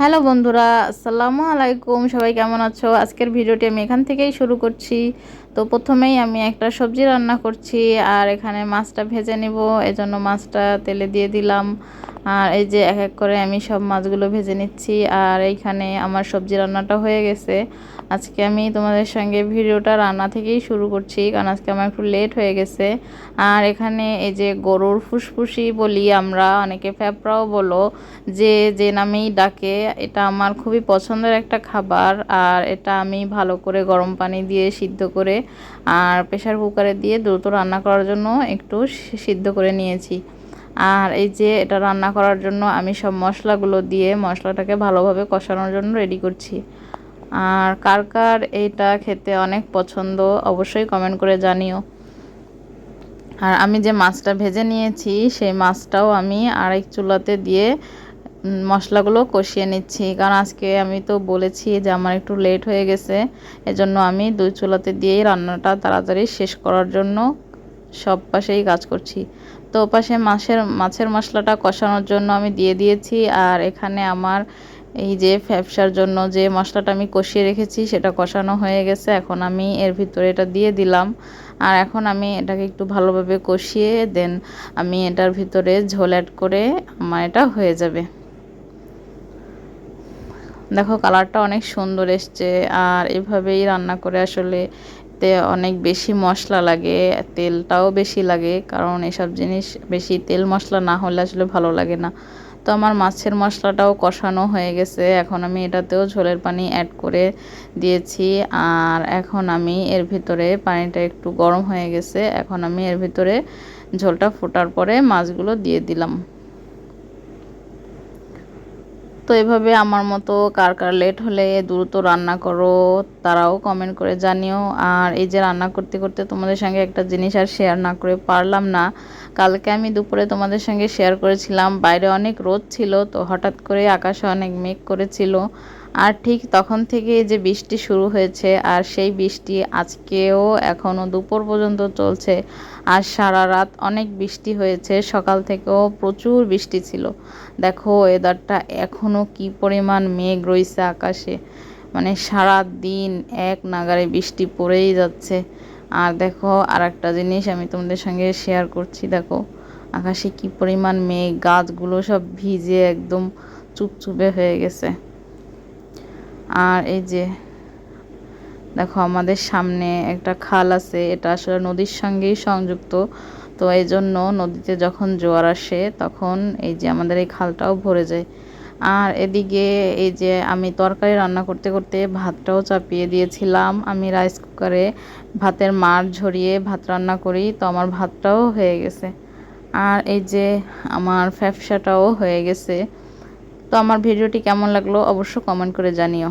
Hello বন্ধুরা, আসসালামু আলাইকুম। সবাই কেমন আছো? আজকের ভিডিওটি আমি এখান থেকেই শুরু করছি। তো প্রথমেই আমি একটা সবজি রান্না করছি আর এখানে মাছটা ভেজে নিব। এজন্য মাছটা তেলে দিয়ে দিলাম। আর এই যে এক এক করে আমি সব মাছগুলো ভেজে নিচ্ছি আর এইখানে আমার সবজি রান্নাটা হয়ে গেছে। আজকে আমি তোমাদের সঙ্গে ভিডিওটা রান্না থেকেই শুরু করছি, কারণ আজকে আমার একটু লেট হয়ে গেছে। আর এখানে এই যে গরুর ফুসফুসি বলি আমরা, অনেকে ফ্যাপড়াও বলো, যে যে নামেই ডাকে, এটা আমার খুবই পছন্দের একটা খাবার। আর এটা আমি ভালো করে গরম পানি দিয়ে সিদ্ধ করে, আর প্রেশার কুকারে দিয়ে দ্রুত রান্না করার জন্য একটু সিদ্ধ করে নিয়েছি। আর এই যে এটা রান্না করার জন্য আমি সব মশলাগুলো দিয়ে মশলাটাকে ভালোভাবে কষানোর জন্য রেডি করছি। আর কার কার এইটা খেতে অনেক পছন্দ অবশ্যই কমেন্ট করে জানিও। আর আমি যে মাছটা ভেজে নিয়েছি, সেই মাছটাও আমি আরেক চুলাতে দিয়ে মশলাগুলো কষিয়ে নিচ্ছি। কারণ আজকে আমি তো বলেছি যে আমার একটু লেট হয়ে গেছে। এজন্য আমি দুই চুলাতে দিয়েই রান্নাটা তাড়াতাড়ি শেষ করার জন্য সব পাশেই কাজ করছি। তো পাশে মাছের মাছের মশলাটা কষানোর জন্য আমি দিয়ে দিয়েছি আর এখানে আমার এই যে ফ্যাপসার জন্য যে মশলাটা আমি কষিয়ে রেখেছি সেটা কষানো হয়ে গেছে। এখন আমি এর ভিতরে এটা দিয়ে দিলাম আর এখন আমি এটাকে একটু ভালোভাবে কষিয়ে দেন আমি এটার ভিতরে ঝোল অ্যাড করে আমার এটা হয়ে যাবে। দেখো কালারটা অনেক সুন্দর এসছে আর এভাবেই রান্না করে আসলে তে অনেক বেশি মশলা লাগে, তেলটাও বেশি লাগে, কারণ এসব জিনিস বেশি তেল মশলা না হলে আসলে ভালো লাগে না। তো আমার মাছের মশলাটাও কষানো হয়ে গেছে, এখন আমি এটাতেও ঝোলের পানি অ্যাড করে দিয়েছি, আর এখন আমি এর ভিতরে পানিটা একটু গরম হয়ে গেছে, এখন আমি এর ভিতরে ঝোলটা ফোটার পরে মাছগুলো দিয়ে দিলাম। তো এভাবে আমার মতো কার কার লেট হলে দ্রুত রান্না করো, তারাও কমেন্ট করে জানিও। আর এই যে রান্না করতে করতে তোমাদের সঙ্গে একটা জিনিস আর শেয়ার না করে পারলাম না। কালকে আমি দুপুরে তোমাদের সঙ্গে শেয়ার করেছিলাম, বাইরে অনেক রোদ ছিল, তো হঠাৎ করে আকাশে অনেক মেঘ করেছিল। আর ঠিক তখন থেকে যে বৃষ্টি শুরু হয়েছে, আর সেই বৃষ্টি আজকেও এখনও দুপুর পর্যন্ত চলছে। আর সারা রাত অনেক বৃষ্টি হয়েছে, সকাল থেকেও প্রচুর বৃষ্টি ছিল। দেখো ওয়েদারটা এখনও কি পরিমাণ মেঘ রয়েছে আকাশে। মানে সারা দিন এক নাগারে বৃষ্টি পড়েই যাচ্ছে। আর দেখো আর একটা জিনিস আমি তোমাদের সঙ্গে শেয়ার করছি, দেখো, আকাশে কি পরিমাণ মেঘ, গাছগুলো সব ভিজে একদম চুপচুপে হয়ে গেছে। আর এই যে, দেখো আমাদের সামনে একটা খাল আছে, এটা আসলে নদীর সঙ্গেই সংযুক্ত। তো এই জন্য নদীতে যখন জোয়ার আসে, তখন এই যে আমাদের এই খালটাও ভরে যায়। আর এদিকে এই যে আমি তরকারি রান্না করতে করতে ভাতটাও চাপিয়ে দিয়েছিলাম। আমি রাইস কুকারে ভাতের মার ঝরিয়ে ভাত রান্না করি, তো আমার ভাতটাও হয়ে গেছে। আর এই যে আমার ফ্যাপসাটাও হয়ে গেছে। তো আমার ভিডিওটি কেমন লাগল অবশ্য কমেন্ট করে জানিও।